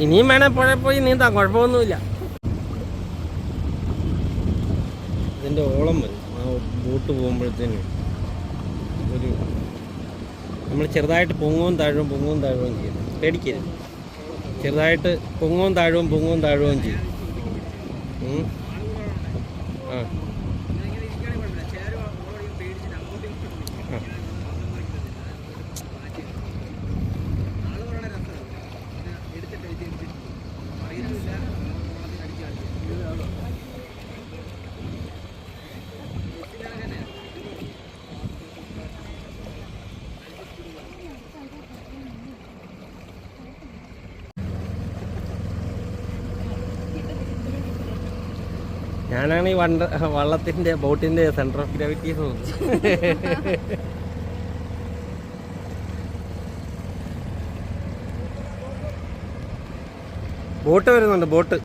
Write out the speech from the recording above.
ഇനിയും വേണേ പുഴയിൽ പോയി നീന്താം കുഴപ്പമൊന്നുമില്ല. ഇതിന്റെ ഓളം വരും. ആ ബോട്ട് പോകുമ്പോഴത്തേന് ഒരു നമ്മൾ ചെറുതായിട്ട് പൊങ്ങവും താഴവും പൊങ്ങവും താഴവും ചെയ്യും. പേടിക്കരുത്. ചെറുതായിട്ട് പൊങ്ങവും താഴവും പൊങ്ങവും താഴവും ചെയ്യും. ആ. ഞാനാണ് ഈ വണ്ട വള്ളത്തിന്റെ ബോട്ടിന്റെ സെന്റർ ഓഫ് ഗ്രാവിറ്റി ബോട്ട് വരുന്നുണ്ട് ബോട്ട്.